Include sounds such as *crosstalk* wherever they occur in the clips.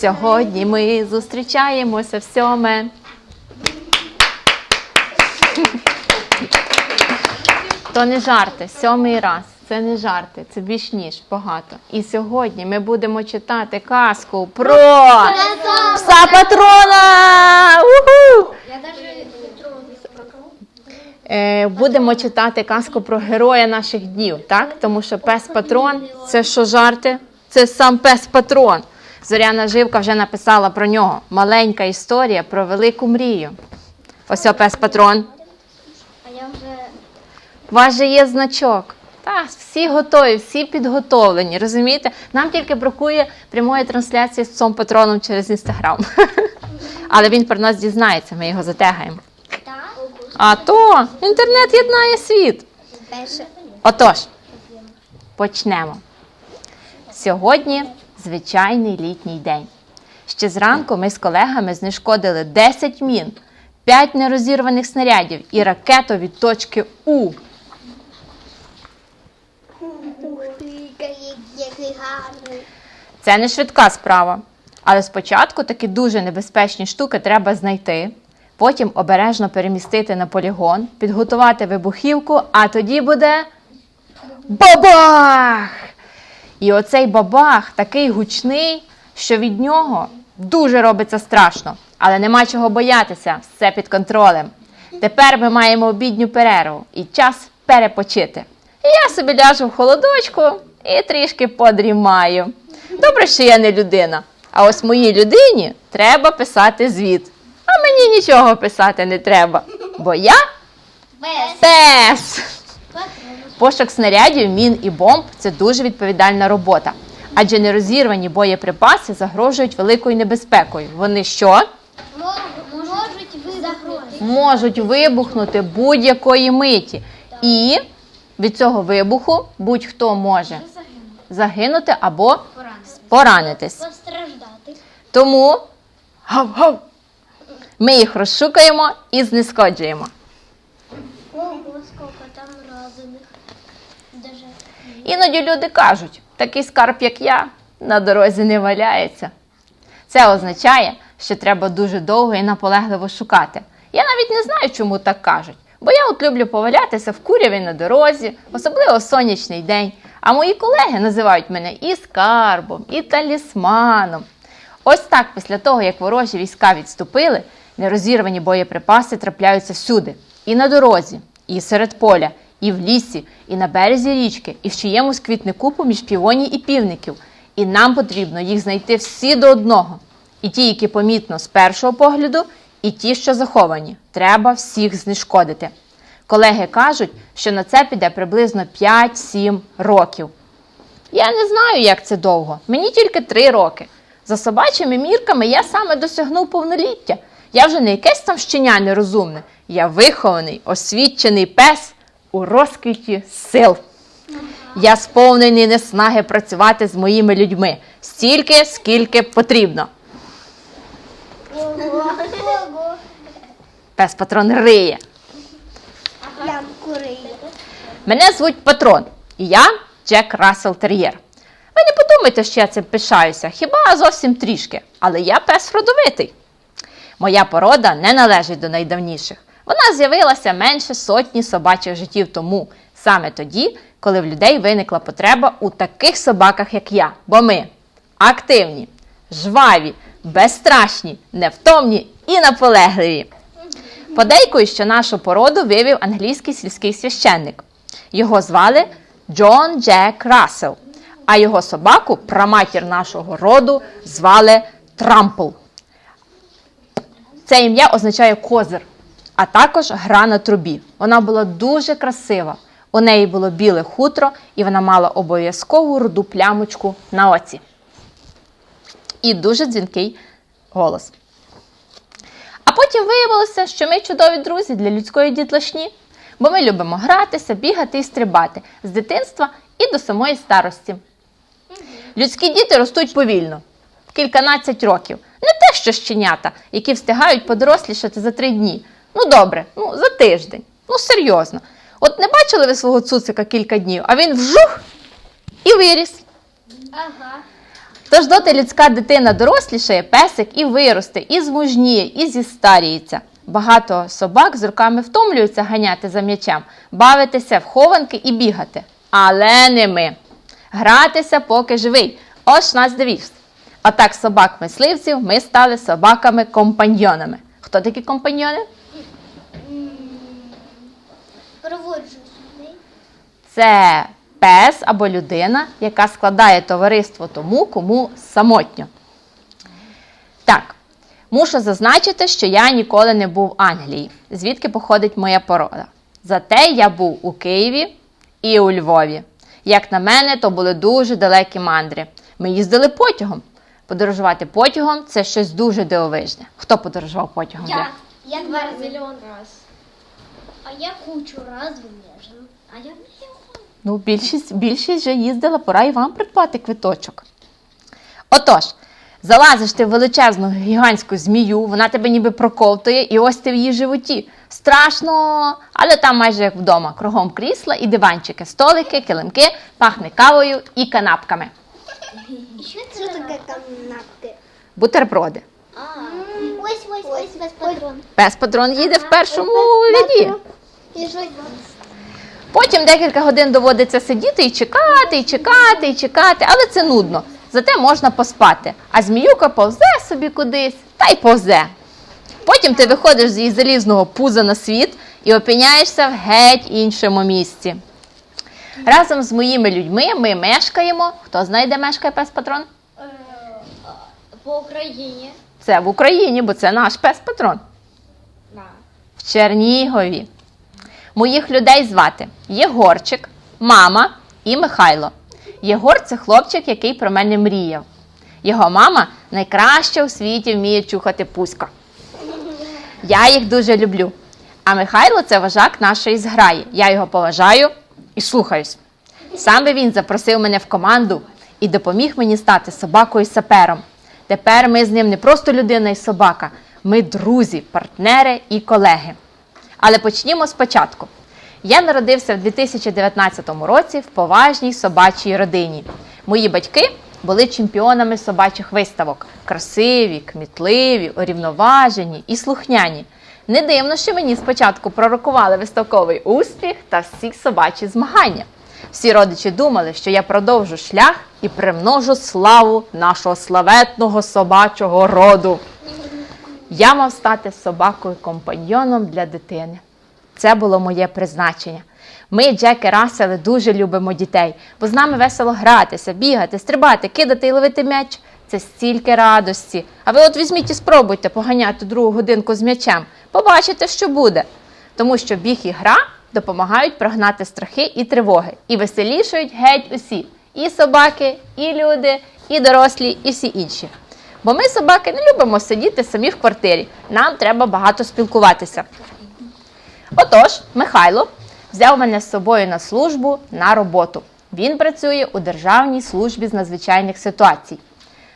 Сьогодні ми зустрічаємося в сьоме. То не жарти, сьомий раз. Це не жарти, це більш ніж багато. І сьогодні ми будемо читати казку про пса патрона. Уху! Я не. Е, будемо читати казку про героя наших днів, так? Тому що пес патрон це що жарти? Це сам пес патрон. Зоряна Живка вже написала про нього. Маленька історія про велику мрію. Ось пес патрон. А я вже У вас же є значок. Так, всі готові, всі підготовлені. Розумієте? Нам тільки бракує прямої трансляції з цим патроном через інстаграм. *laughs* Але він про нас дізнається, ми його затегаємо. А то інтернет єднає світ. Отож, почнемо. Сьогодні звичайний літній день. Ще зранку ми з колегами знешкодили 10 мін, 5 нерозірваних снарядів і ракету від точки У. Це не швидка справа. Але спочатку такі дуже небезпечні штуки треба знайти, потім обережно перемістити на полігон, підготувати вибухівку, а тоді буде бабах! І оцей бабах такий гучний, що від нього дуже робиться страшно. Але нема чого боятися, все під контролем. Тепер ми маємо обідню перерву і час перепочити. Я собі ляжу в холодочку і трішки подрімаю. Добре, що я не людина. А ось моїй людині треба писати звіт. А мені нічого писати не треба, бо я Без. пес. Пошук снарядів, мін і бомб це дуже відповідальна робота. Адже нерозірвані боєприпаси загрожують великою небезпекою. Вони що? Можуть ви загрозити. Можуть вибухнути будь-якої миті. І від цього вибуху будь-хто може загинути або поранитись. Постраждати. Тому гав-гав, ми їх розшукаємо і знешкоджуємо. Ого, скільки там разних. Даже Іноді люди кажуть, такий скарб, як я, на дорозі не валяється. Це означає, що треба дуже довго і наполегливо шукати. Я навіть не знаю, чому так кажуть. Бо я от люблю повалятися в куряві на дорозі, особливо сонячний день. А мої колеги називають мене і скарбом, і талісманом. Ось так, після того, як ворожі війська відступили, нерозірвані боєприпаси трапляються всюди: і на дорозі, і серед поля, і в лісі, і на березі річки, і в чиємусь квітнику поміж півоній і півників. І нам потрібно їх знайти всі до одного. І ті, які помітно з першого погляду, і ті, що заховані. Треба всіх знешкодити. Колеги кажуть, що на це піде приблизно 5-7 років. Я не знаю, як це довго. Мені тільки 3 роки. За собачими мірками я саме досягнув повноліття. Я вже не якесь там щеня нерозумне. Я вихований, освічений пес у розквіті сил. Я сповнений неснаги працювати з моїми людьми стільки, скільки потрібно. Пес патрон риє. Мене звуть Патрон, і я Джек Рассел Тер'єр. Ви не подумайте, що я цим пишаюся, хіба зовсім трішки, але я пес родовитий. Моя порода не належить до найдавніших. Вона з'явилася менше сотні собачих життів тому, саме тоді, коли в людей виникла потреба у таких собаках, як я. Бо ми активні, жваві, безстрашні, невтомні і наполегливі. Подейкують, що нашу породу вивів англійський сільський священник. Його звали Джон Джек Рассел, а його собаку, праматір нашого роду, звали Трампл. Це ім'я означає козир, а також гра на трубі. Вона була дуже красива. У неї було біле хутро, і вона мала обов'язкову руду плямочку на оці. І дуже дзвінкий голос. А потім виявилося, що ми чудові друзі для людської дітлашні, бо ми любимо гратися, бігати і стрибати з дитинства і до самої старості. Людські діти ростуть повільно, кільканадцять років. Не те, що щенята, які встигають подорослішати за три дні. Ну добре, ну за тиждень. Ну серйозно. От не бачили ви свого цуцика кілька днів, а він вжух і виріс. Ага. Тож доти людська дитина дорослішає, песик і виросте, і змужніє, і зістаріється. Багато собак з руками втомлюються ганяти за м'ячем, бавитися в хованки і бігати. Але не ми. Гратися, поки живий. Ось наш девіз. Отак собак-мисливців ми стали собаками-компаньйонами. Хто такі компаньйони? Проводжу сюди. Це пес або людина, яка складає товариство тому, кому самотньо. Так, мушу зазначити, що я ніколи не був в Англії, звідки походить моя порода. Зате я був у Києві і у Львові. Як на мене, то були дуже далекі мандри. Ми їздили потягом. Подорожувати потягом це щось дуже дивовижне. Хто подорожував потягом? Я. Я два рази. Мільйон раз. А я кучу раз вміжу. А я мільйон. Ну, більшість, більшість вже їздила, пора і вам придбати квиточок. Отож, залазиш ти в величезну гігантську змію, вона тебе ніби проковтує, і ось ти в її животі. Страшно, але там майже як вдома. Кругом крісла і диванчики, столики, килимки, пахне кавою і канапками. Що це таке канапки? Бутерброди. А, ось, ось, ось, без патрон. Пес патрон їде в першому ряді. Потім декілька годин доводиться сидіти і чекати, і чекати, і чекати, але це нудно. Зате можна поспати. А зміюка повзе собі кудись та й повзе. Потім ти виходиш з її залізного пуза на світ і опиняєшся в геть іншому місці. Разом з моїми людьми ми мешкаємо. Хто знає, де мешкає пес патрон? По Україні. Це в Україні, бо це наш пес патрон. В Чернігові. Моїх людей звати Єгорчик, мама і Михайло. Єгор це хлопчик, який про мене мріяв. Його мама найкраще у світі вміє чухати пуська. Я їх дуже люблю. А Михайло це вожак нашої зграї. Я його поважаю і слухаюсь. Саме він запросив мене в команду і допоміг мені стати собакою-сапером. Тепер ми з ним не просто людина і собака, ми друзі, партнери і колеги. Але почнімо спочатку. Я народився в 2019 році в поважній собачій родині. Мої батьки були чемпіонами собачих виставок: красиві, кмітливі, урівноважені і слухняні. Не дивно, що мені спочатку пророкували виставковий успіх та всі собачі змагання. Всі родичі думали, що я продовжу шлях і примножу славу нашого славетного собачого роду. Я мав стати собакою-компаньйоном для дитини. Це було моє призначення. Ми, Джеки Рассели, дуже любимо дітей, бо з нами весело гратися, бігати, стрибати, кидати і ловити м'яч. Це стільки радості. А ви от візьміть і спробуйте поганяти другу годинку з м'ячем. Побачите, що буде. Тому що біг і гра допомагають прогнати страхи і тривоги і веселішують геть усі. І собаки, і люди, і дорослі, і всі інші. Бо ми, собаки, не любимо сидіти самі в квартирі. Нам треба багато спілкуватися. Отож, Михайло взяв мене з собою на службу на роботу. Він працює у Державній службі з надзвичайних ситуацій.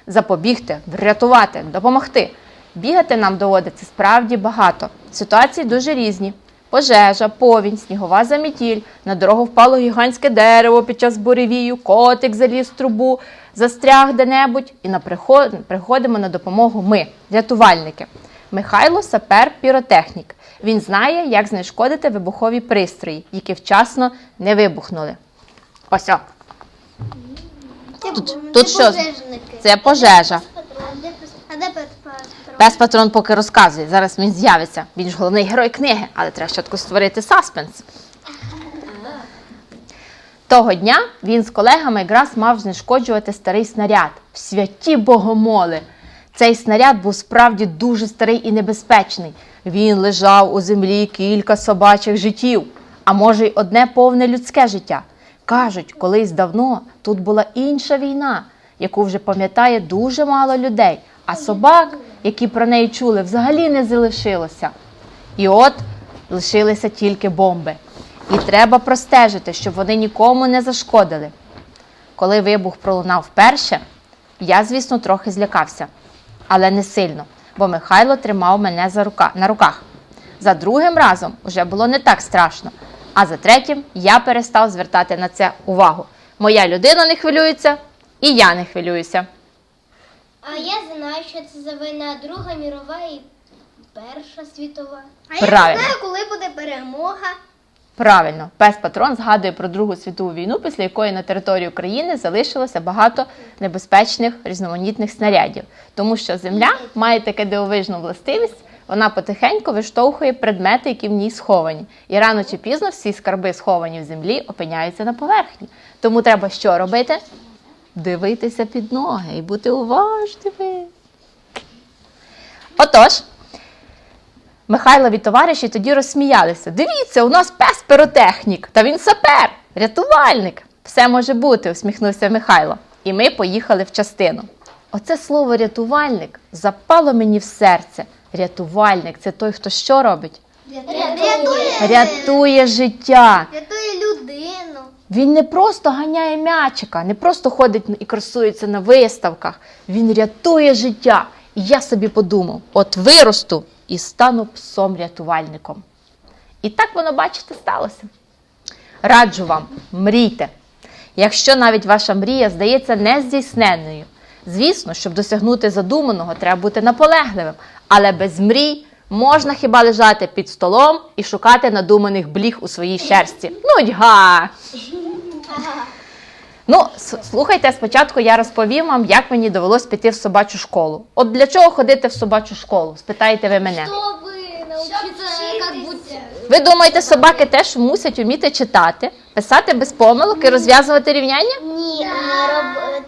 Запобігти, врятувати, допомогти. Бігати нам доводиться справді багато. Ситуації дуже різні. Пожежа, повінь, снігова замітіль, на дорогу впало гігантське дерево під час буревію, котик заліз в трубу, застряг де-небудь, і на приход... приходимо на допомогу ми, рятувальники. Михайло сапер піротехнік. Він знає, як знешкодити вибухові пристрої, які вчасно не вибухнули. Ось. о. Тут- тут що? Це пожежа. А де пес- А де пес патрон? Пес патрон поки розказує. Зараз він з'явиться. Він ж головний герой книги, але треба спочатку створити саспенс. Того дня він з колегами якраз мав знешкоджувати старий снаряд. Святі богомоли! Цей снаряд був справді дуже старий і небезпечний. Він лежав у землі кілька собачих життів, а може й одне повне людське життя. Кажуть, колись давно тут була інша війна, яку вже пам'ятає дуже мало людей, а собак, які про неї чули, взагалі не залишилося. І от лишилися тільки бомби. І треба простежити, щоб вони нікому не зашкодили. Коли вибух пролунав вперше, я, звісно, трохи злякався, але не сильно, бо Михайло тримав мене за рука, на руках. За другим разом уже було не так страшно, а за третім я перестав звертати на це увагу. Моя людина не хвилюється, і я не хвилююся. А я знаю, що це за війна Друга мірова і Перша світова. я Правильно. знаю, коли буде перемога. Правильно, пес патрон згадує про Другу світову війну, після якої на території України залишилося багато небезпечних різноманітних снарядів, тому що земля має таке дивовижну властивість. Вона потихеньку виштовхує предмети, які в ній сховані. І рано чи пізно всі скарби, сховані в землі, опиняються на поверхні. Тому треба що робити? Дивитися під ноги і бути уважними. Отож, Михайлові товариші тоді розсміялися. Дивіться, у нас пес піротехнік, та він сапер, рятувальник. Все може бути, усміхнувся Михайло. І ми поїхали в частину. Оце слово рятувальник запало мені в серце. Рятувальник це той, хто що робить? Рятує, Рятує життя. Він не просто ганяє м'ячика, не просто ходить і красується на виставках. Він рятує життя. І я собі подумав: от виросту і стану псом-рятувальником. І так воно, бачите, сталося. Раджу вам, мрійте. Якщо навіть ваша мрія здається нездійсненною, звісно, щоб досягнути задуманого, треба бути наполегливим, але без мрій можна хіба лежати під столом і шукати надуманих бліг у своїй шерсті. Нудьга! Ну, слухайте, спочатку я розповім вам, як мені довелось піти в собачу школу. От для чого ходити в собачу школу? Спитаєте ви мене. Ви думаєте, собаки теж мусять вміти читати, писати без помилок і розв'язувати рівняння? Ні,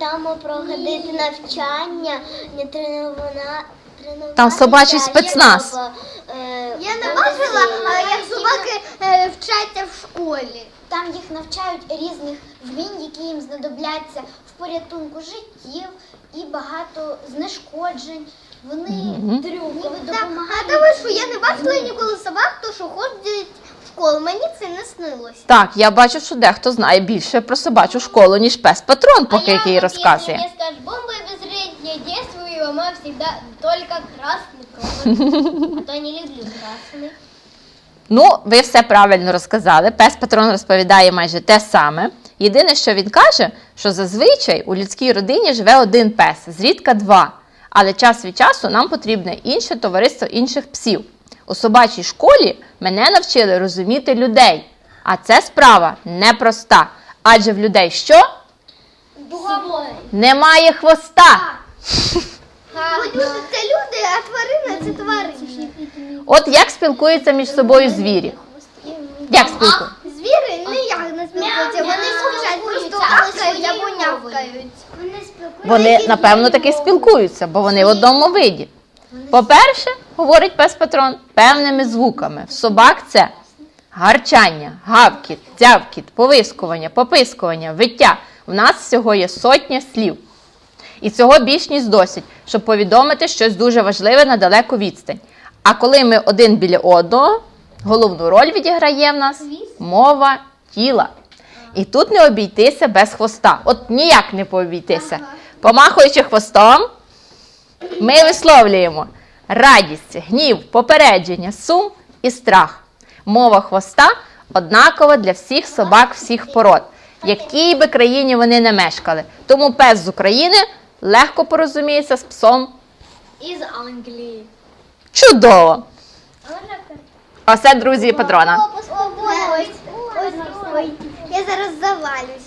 там проходити навчання, не тренувана. Там собачий спецназ. Я не бачила, як собаки е, вчаться в школі. Там їх навчають різних вмінь, які їм знадобляться в порятунку життів і багато знешкоджень. Вони ніби допомагають. А тому що я не бачила ніколи собак, то що ходять в школу. Мені це не снилося. Так, я бачу, що дехто знає більше про собачу школу, ніж пес патрон, поки який розказує. Если мне скажешь бомба и безвредие, я действую, и мама всегда только красный провод. *laughs* А то я не люблю красный. Ну, ви все правильно розказали. Пес патрон розповідає майже те саме. Єдине, що він каже, що зазвичай у людській родині живе один пес, зрідка два. Але час від часу нам потрібне інше товариство інших псів. У собачій школі мене навчили розуміти людей. А це справа непроста. Адже в людей що? Духовой. Немає хвоста. Це люди, а тварина це тварини. От як спілкуються між собою звірі? Як спілкуються? Звіри ніяк не спілкуються, вони спішать, просто ахають або нявкають. Вони напевно, таки спілкуються, бо вони в одному виді. По-перше, говорить пес патрон певними звуками. В собак це гарчання, гавкіт, дзявкіт, повискування, попискування, виття. В нас всього є сотня слів. І цього більш ніж досить, щоб повідомити щось дуже важливе на далеку відстань. А коли ми один біля одного, головну роль відіграє в нас мова тіла. І тут не обійтися без хвоста. От ніяк не пообійтися. Помахуючи хвостом, ми висловлюємо радість, гнів, попередження, сум і страх. Мова хвоста однакова для всіх собак всіх пород, в якій би країні вони не мешкали. Тому пес з України легко порозуміється з псом. Із Англії. Чудово! Оце друзі патрона. Ось, ось, ось, ось. Я зараз завалюсь.